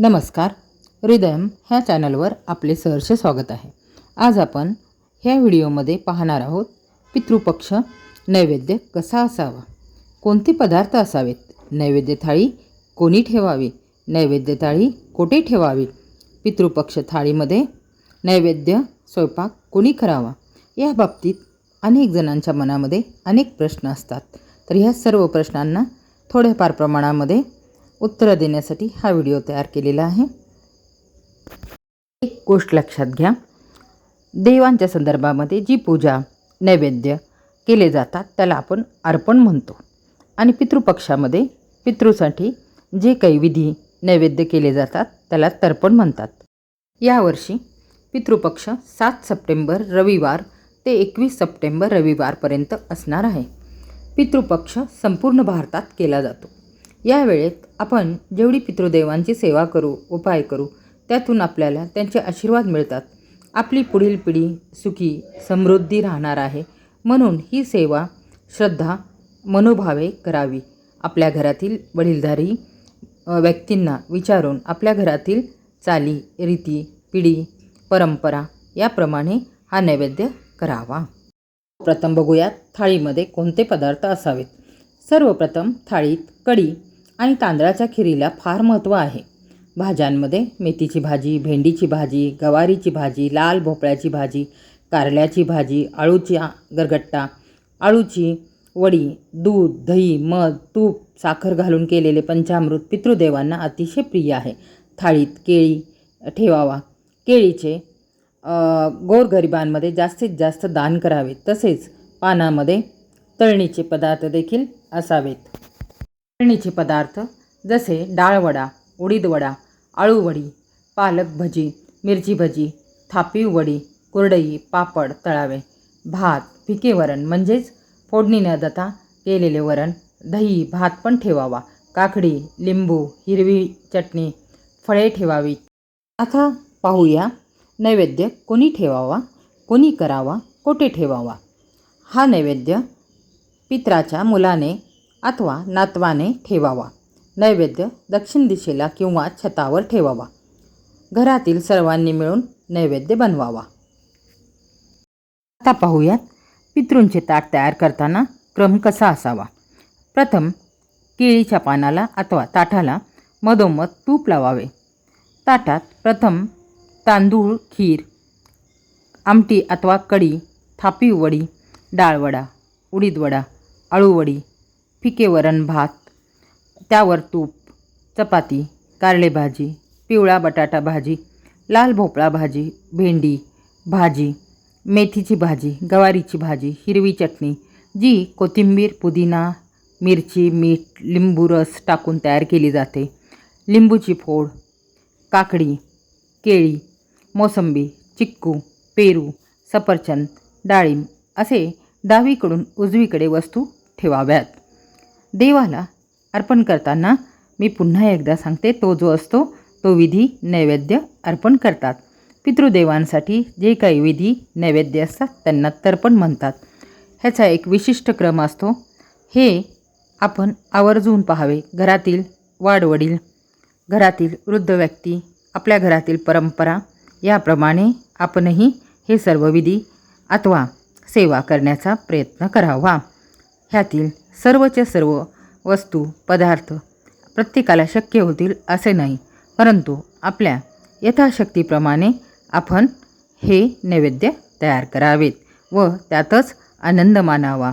नमस्कार. हृदयम ह्या चॅनलवर आपले सहर्ष स्वागत आहे. आज आपण ह्या व्हिडिओमध्ये पाहणार आहोत पितृपक्ष नैवेद्य कसा असावा? कोणते पदार्थ असावेत? नैवेद्य थाळी कोणी ठेवावी? नैवेद्य थाळी कोठे ठेवावी? पितृपक्ष थाळीमध्ये नैवेद्य स्वयंपाक कोणी करावा? या बाबतीत अनेक जणांच्या मनामध्ये अनेक प्रश्न असतात. तर ह्या सर्व प्रश्नांना थोड्याफार प्रमाणामध्ये उत्तरं देण्यासाठी हा व्हिडिओ तयार केलेला आहे. एक गोष्ट लक्षात घ्या. देवांच्या संदर्भामध्ये जी पूजा नैवेद्य केले जातात त्याला आपण अर्पण म्हणतो. आणि पितृपक्षामध्ये पितृसाठी जे काही विधी नैवेद्य केले जातात त्याला तर्पण म्हणतात. यावर्षी पितृपक्ष सात सप्टेंबर रविवार ते एकवीस सप्टेंबर रविवारपर्यंत असणार आहे. पितृपक्ष संपूर्ण भारतात केला जातो. या वेळेत आपण जेवढी पितृदेवांची सेवा करू उपाय करू त्यातून आपल्याला त्यांचे आशीर्वाद मिळतात. आपली पुढील पिढी सुखी समृद्धी राहणार आहे. म्हणून ही सेवा श्रद्धा मनोभावे करावी. आपल्या घरातील वडीलधारी व्यक्तींना विचारून आपल्या घरातील चाली रीती पिढी परंपरा याप्रमाणे हा नैवेद्य करावा. प्रथम बघूयात थाळीमध्ये कोणते पदार्थ असावेत. सर्वप्रथम थाळीत कढी आणि तांदळाच्या खिरीला फार महत्त्व आहे. भाज्यांमध्ये मेथीची भाजी भेंडीची भाजी गवारीची भाजी लाल भोपळ्याची भाजी कारल्याची भाजी आळूची गरगट्टा आळूची वडी दूध दही मध तूप साखर घालून केलेले पंचामृत पितृदेवांना अतिशय प्रिय आहे. थाळीत केळी ठेवावा. केळीचे गोरगरिबांमध्ये जास्तीत जास्त दान करावे. तसेच पानामध्ये तळणीचे पदार्थ देखील असावेत. तळणीचे पदार्थ जसे डाळवडा उडीदवडा आळूवडी पालक भजी मिरची भजी थापी वडी कुरडई पापड तळावे. भात फिके वरण म्हणजेच फोडणी न जाता केलेले वरण. दही भात पण ठेवावा. काकडी लिंबू हिरवी चटणी फळे ठेवावी. आता पाहूया नैवेद्य कोणी ठेवावा कोणी करावा कोठे ठेवावा. हा नैवेद्य पित्राच्या मुलाने अथवा नातवाने ठेवावा. नैवेद्य दक्षिण दिशेला किंवा छतावर ठेवावा. घरातील सर्वांनी मिळून नैवेद्य बनवावा. आता पाहूयात पितृंचे ताट तयार करताना क्रम कसा असावा? प्रथम केळीच्या पानाला अथवा ताटाला मधोमध तूप लावावे. ताटात प्रथम तांदूळ खीर आमटी अथवा कढी थापी वडी डाळवडा उडीदवडा अळूवडी फिके वरण भात. त्यावर तूप चपाती कारले भाजी पिवळा बटाटा भाजी लाल भोपळा भाजी भेंडी भाजी मेथीची भाजी गवारीची भाजी हिरवी चटणी जी कोथिंबीर पुदिना मिरची मीठ लिंबू रस टाकून तयार केली जाते. लिंबूची फोड काकडी केळी मोसंबी चिक्कू पेरू सफरचंद डाळिंब असे डावीकडून उजवीकडे वस्तू ठेवाव्यात. देवाला अर्पण करताना मी पुन्हा एकदा सांगते तो जो असतो तो विधी नैवेद्य अर्पण करतात. पितृदेवांसाठी जे काही विधी नैवेद्य असतात त्यांना तर्पण म्हणतात. ह्याचा एक विशिष्ट क्रम असतो. हे आपण आवर्जून पाहावे. घरातील वाडवडील घरातील वृद्ध व्यक्ती आपल्या घरातील परंपरा याप्रमाणे आपणही हे सर्व विधी अथवा सेवा करण्याचा प्रयत्न करावा. ह्यातील सर्वच्या सर्व वस्तू पदार्थ प्रत्येकाला शक्य होतील असे नाही परंतु आपल्या यथाशक्तीप्रमाणे आपण हे नैवेद्य तयार करावेत व त्यातच आनंद मानावा.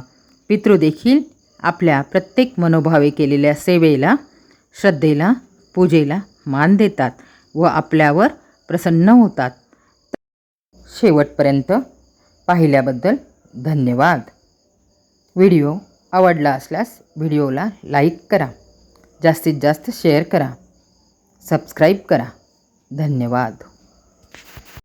पितृदेखील आपल्या प्रत्येक मनोभावे केलेल्या सेवेला श्रद्धेला पूजेला मान देतात व आपल्यावर प्रसन्न होतात. शेवटपर्यंत पाहिल्याबद्दल धन्यवाद. व्हिडिओ आवडला असल्यास व्हिडिओला लाईक करा. जास्तीत जास्त शेअर करा. सबस्क्राईब करा. धन्यवाद.